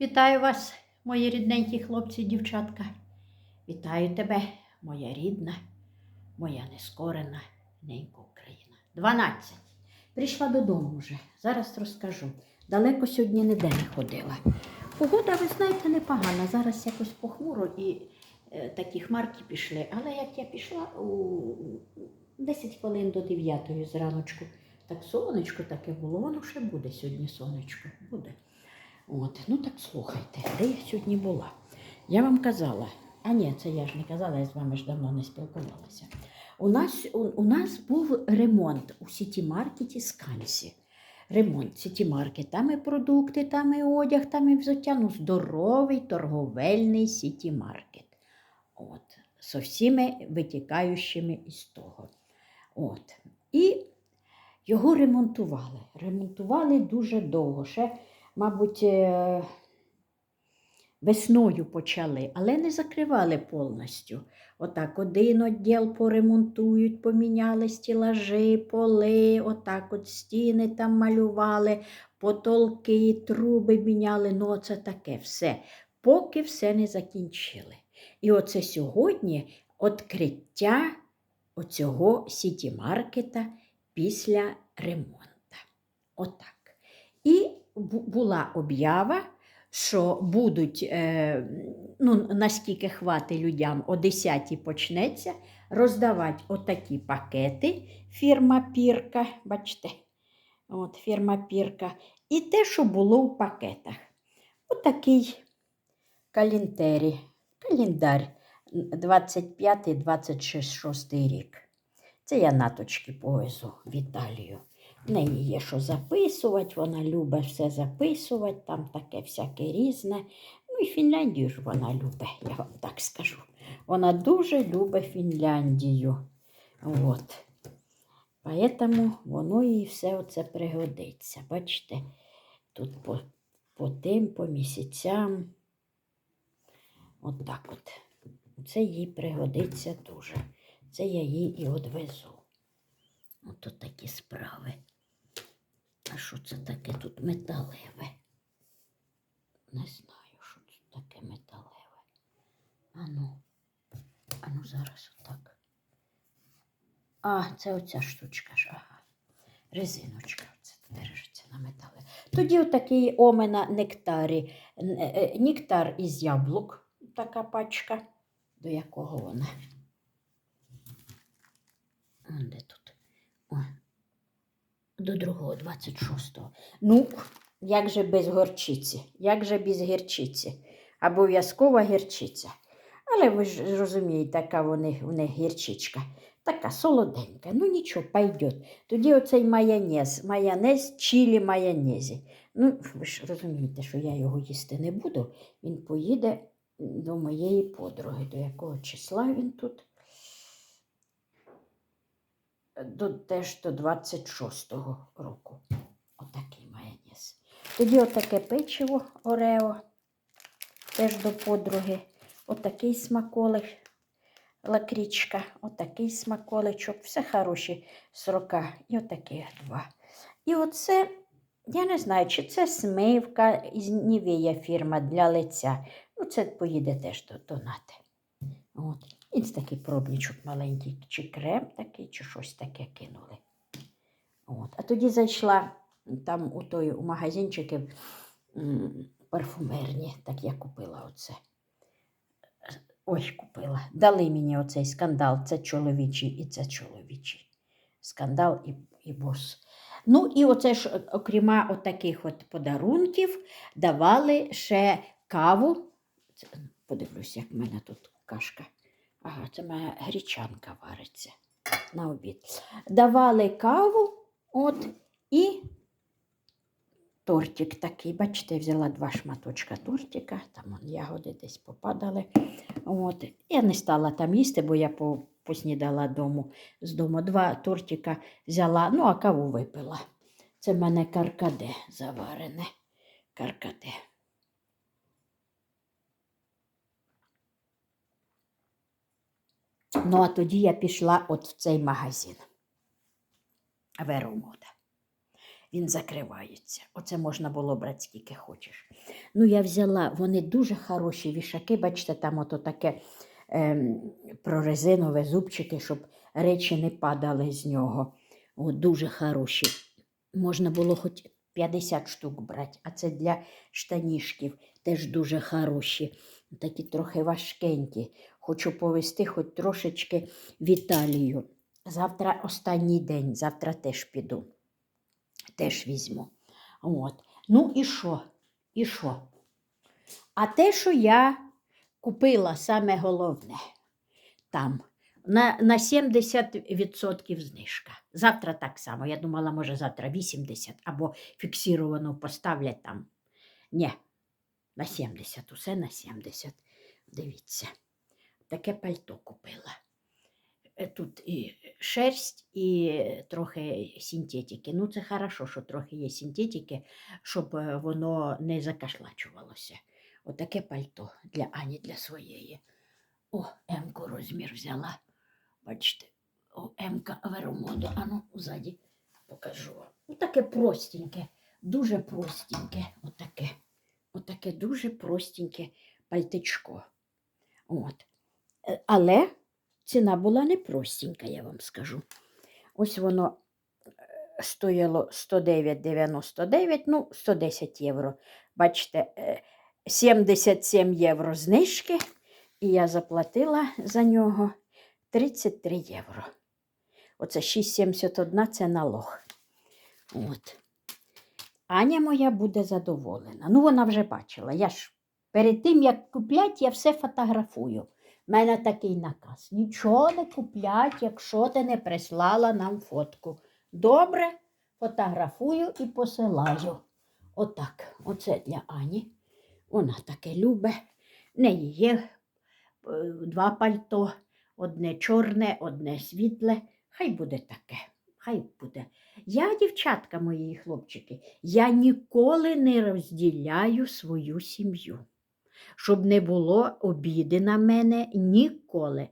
Вітаю вас, мої рідненькі хлопці дівчатка. Вітаю тебе, моя рідна, моя нескорена ненька Україна. 12. Прийшла додому вже. Зараз розкажу. Далеко сьогодні ніде не ходила. Погода, ви знаєте, непогана. Зараз якось похмуро і е, такі хмарки пішли. Але як я пішла у 10 хвилин до 9 зраночку, так сонечко таке було, воно ще буде сьогодні сонечко. Буде. От, ну так слухайте, де я сьогодні була? Я вам казала, а ні, це я ж не казала, я з вами ж давно не спілкувалася. У нас, у, у нас був ремонт у сіті-маркеті Скансі. Ремонт сіті-маркет. Там і продукти, там і одяг, там і взуття. Ну, здоровий торговельний сіті-маркет. От, со всіми витікаючими із того. От. І його ремонтували. Ремонтували дуже довго. Ще мабуть, е, весною почали, але не закривали повністю. Отак один відділ поремонтують, поміняли стілажі, поли, отак от стіни там малювали, потолки, труби міняли. Ну, оце таке все. Поки все не закінчили. І оце сьогодні відкриття оцього сіті-маркета після ремонту. Отак. І була об'ява, що будуть, е, ну, наскільки хватить людям, о 10 почнеться, роздавати отакі пакети фірма Пірка, бачите, от фірма Пірка, і те, що було в пакетах. Отакий календарі, календар 25-26 рік. Це я наточки повезу в Італію. В неї є що записувати, вона любить все записувати, там таке всяке різне. Ну і Фінляндію ж вона любить, я вам так скажу. Вона дуже любить Фінляндію. От. Поэтому воно їй все оце пригодиться. Бачите, тут по, по тим, по місяцям. От так от. Це їй пригодиться дуже. Це я їй і одвезу. Ото такі справи. А що це таке тут металеве? Не знаю, що це таке металеве. Ану, ану зараз отак. А, це оця штучка ж, ага. Резиночка оце держиться на метале. Тоді отакий омена нектарі. Е, е, Нектар із яблук, така пачка. До якого вона? Де тут? До другого, 26-го. Ну, як же без горчиці? Як же без гірчиці? Обов'язкова гірчиця. Але ви ж розумієте, така вони, у них гірчичка. Така солоденька. Ну нічого, пойдет. Тоді оцей майонез, майонез, чилі майонезі. Ну, ви ж розумієте, що я його їсти не буду. Він поїде до моєї подруги. До якого числа він тут? До, теж до 26-го року. Отакий майонез. Тоді отаке печиво Орео, теж до подруги. Отакий смаколик, лакрічка, отакий смаколичок. Все хороші срока. І отакі два. І оце, я не знаю, чи це смивка із Нівея фірма для лиця. Ну, це поїде теж до, до Нати. От. І це такий пробничок маленький, чи крем такий, чи щось таке кинули. От. А тоді зайшла там у той у магазинчики парфумерні, так я купила оце. Ой, купила. Дали мені оцей скандал. Це чоловічий і це чоловічий. Скандал і, і бос. Ну, і оце ж, от таких от подарунків, давали ще каву. Подивлюсь, як в мене тут кашка. Ага, це моя грічанка вариться на обід. Давали каву, от, і тортик такий. Бачите, я взяла два шматочка тортика, там вон, ягоди десь попадали. От. Я не стала там їсти, бо я по, поснідала дому, з дому. Два тортика взяла, ну, а каву випила. Це в мене каркаде заварене. Каркаде. Ну, а тоді я пішла от в цей магазин. Веромода. Він закривається. Оце можна було брати скільки хочеш. Ну, я взяла, вони дуже хороші вішаки, бачите, там ото таке ем, прорезинове зубчики, щоб речі не падали з нього. О, дуже хороші. Можна було хоч 50 штук брати, а це для штанішків теж дуже хороші. Такі трохи важкенькі. Хочу повести хоч трошечки в Італію. Завтра останній день, завтра теж піду. Теж візьму. От. Ну і що? І що? А те, що я купила саме головне там, на, на 70% знижка. Завтра так само. Я думала, може, завтра 80 або фіксировано поставлять там. Ні, на 70, усе на 70. Дивіться, таке пальто купила. Е, Тут і шерсть, і трохи синтетики. Ну, це хорошо, що трохи є синтетики, щоб е, воно не закашлачувалося. Отаке пальто для Ані, для своєї. О, М-ку розмір взяла. Бачите, о, М-ка Веромоду. Ану, ззаді покажу. Отаке простеньке, дуже простеньке. Отаке. Отаке дуже простеньке пальтичко. От. Е, Але ціна була не простенька, я вам скажу. Ось воно е, стояло 109,99, ну, 110 євро. Бачите, е, 77 євро знижки, і я заплатила за нього 33 євро. Оце 6,71 це налог. От. Аня моя буде задоволена. Ну, вона вже бачила. Я ж перед тим, як куплять, я все фотографую. У мене такий наказ. Нічого не куплять, якщо ти не прислала нам фотку. Добре, фотографую і посилаю. Отак. Оце для Ані. Вона таке. В неї є е, два пальто, одне чорне, одне світле. Хай буде таке. Хай буде. Я, дівчатка мої хлопчики, я ніколи не розділяю свою сім'ю. Щоб не було обіди на мене ніколи.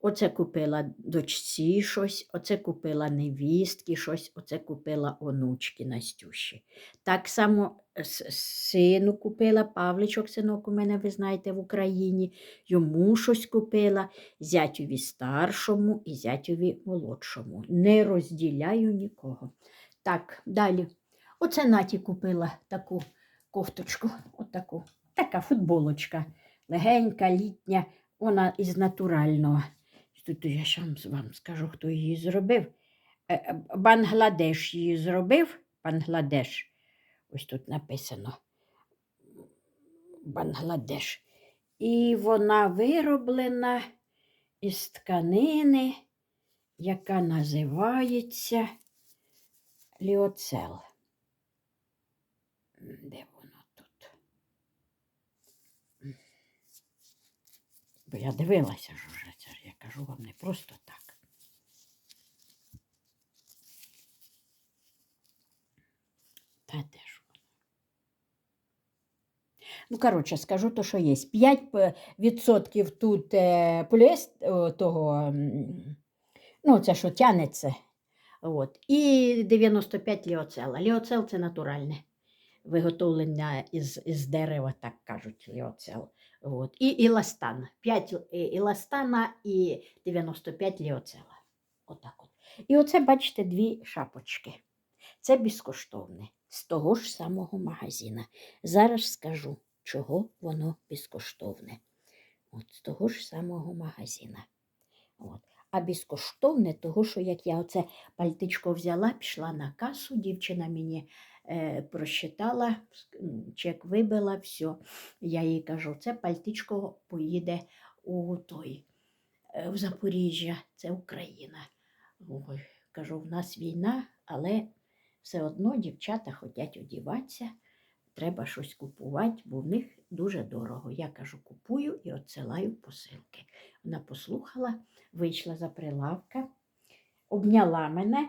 Оце купила дочці щось, оце купила невістки щось, оце купила онучки Настюші. Так само сину купила, Павличок, синок у мене, ви знаєте, в Україні. Йому щось купила, зятюві старшому і зятюві молодшому. Не розділяю нікого. Так, далі. Оце Наті купила таку кофточку, отаку. Така футболочка. Легенька, літня, вона із натурального. Тут я ще вам- скажу, хто її зробив. Е, е, Бангладеш її зробив. Бангладеш. Ось тут написано. Бангладеш. І вона вироблена із тканини, яка називається ліоцел. Де воно тут? М. Бо я дивилася ж уже, це ж я кажу вам не просто так. Та де ж воно? Ну, коротше, скажу то, що є. 5% тут е, того, ну, це що тянеться. От. І 95 ліоцела. Ліоцел це натуральне. Виготовлення із, із дерева, так кажуть, ліоцел. От. І іластан. 5 іластана і 95 ліоцела. Отак от. І оце, бачите, дві шапочки. Це безкоштовне з того ж самого магазина. Зараз скажу, чого воно безкоштовне. От з того ж самого магазина. От. А безкоштовне, того, що як я оце пальтичко взяла, пішла на касу, дівчина мені просчитала, чек вибила, все. Я їй кажу, це пальтичко поїде у той, е, в Запоріжжя, це Україна. Ой, кажу, в нас війна, але все одно дівчата хочуть одіватися, треба щось купувати, бо в них дуже дорого. Я кажу, купую і відсилаю посилки. Вона послухала, вийшла за прилавка, обняла мене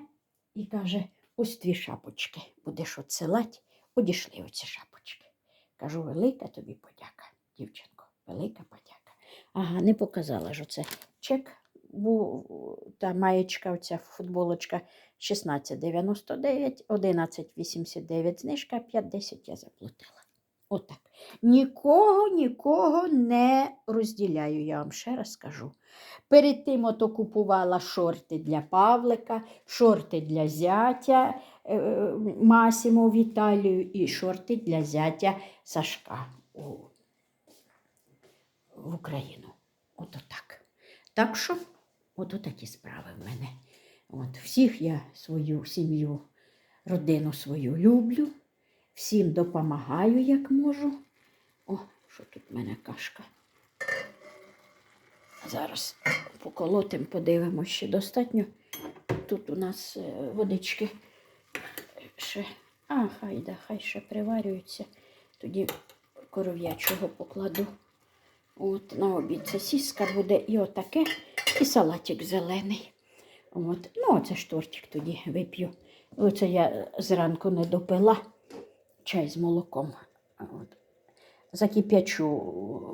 і каже: ось дві шапочки будеш відсилати, одійшли оці шапочки. Кажу, велика тобі подяка, дівчинко, велика подяка. Ага, не показала ж оце чек. Був та маєчка, оця футболочка 16,99, 11,89 знижка, 5,10 я заплатила. Отак. Нікого, нікого не розділяю, я вам ще раз скажу. Перед тим ото купувала шорти для Павлика, шорти для зятя е, Масімо в Італію і шорти для зятя Сашка у, в Україну. Ото так. Так що, ото такі справи в мене. От, всіх я свою сім'ю, родину свою люблю, всім допомагаю, як можу. О, що тут в мене кашка. Зараз поколотим, подивимося, ще достатньо. Тут у нас е, водички ще. А, хай да, хай ще приварюються. Тоді коров'ячого покладу. От, на обід це сіска буде і отаке, і салатик зелений. От. Ну, оце ж тортик тоді вип'ю. Оце я зранку не допила чай з молоком. От. Закип'ячу,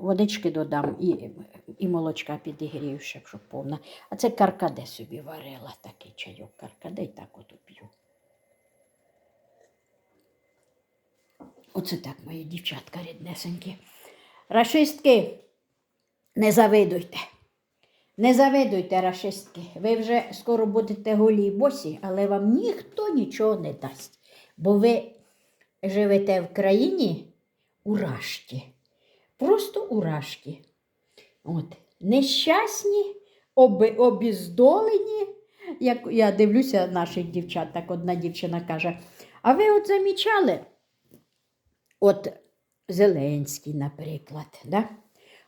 водички додам і, і молочка підігрію, щоб повна. А це каркаде собі варила, такий чайок каркаде і так от п'ю. Оце так, мої дівчатка ріднесенькі. Рашистки, не завидуйте. Не завидуйте, рашистки. Ви вже скоро будете голі й босі, але вам ніхто нічого не дасть. Бо ви живете в країні урашки. Просто урашки. От. Нещасні, оби, обіздолені. Як я дивлюся наших дівчат, так одна дівчина каже: а ви от замічали? От Зеленський, наприклад. Да?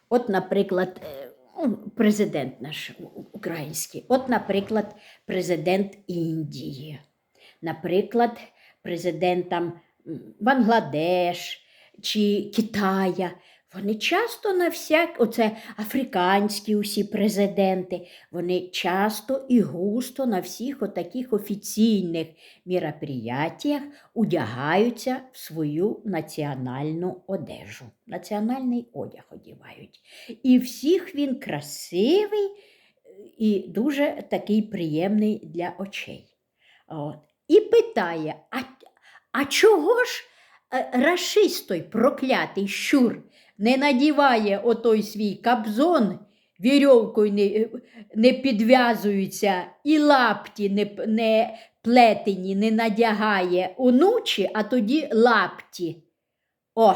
От, наприклад, е, ну, президент наш український, от, наприклад, президент Індії, наприклад, президент там м, Бангладеш чи Китая. Вони часто на всяк, оце африканські усі президенти, вони часто і густо на всіх отаких офіційних мероприятиях одягаються в свою національну одежу. Національний одяг одягають. І всіх він красивий і дуже такий приємний для очей. От. І питає: а, а чого ж е, рашистой проклятий щур не надіває отой свій кабзон, вірьовкою не, е, не підв'язується, і лапті не, не плетені не надягає онучі, а тоді лапті. О,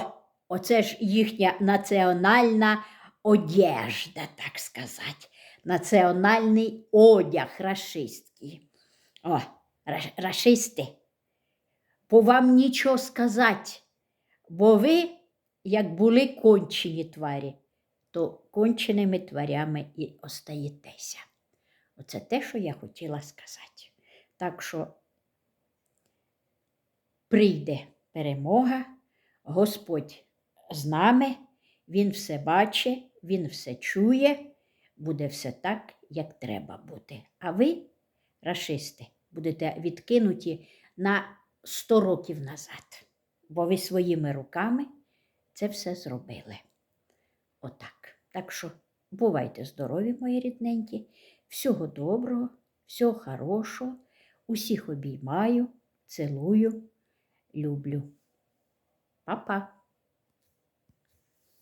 оце ж їхня національна одежда, так сказати. Національний одяг рашистський. О, раш- рашисти. Бо вам нічого сказати, бо ви, як були кончені тварі, то конченими тварями і остаєтеся. Оце те, що я хотіла сказати. Так що прийде перемога, Господь з нами, Він все бачить, Він все чує, буде все так, як треба бути. А ви, рашисти, будете відкинуті на 100 років назад, бо ви своїми руками це все зробили. Отак. Так що бувайте здорові, мої рідненькі, всього доброго, всього хорошого, усіх обіймаю, цілую, люблю. Па-па!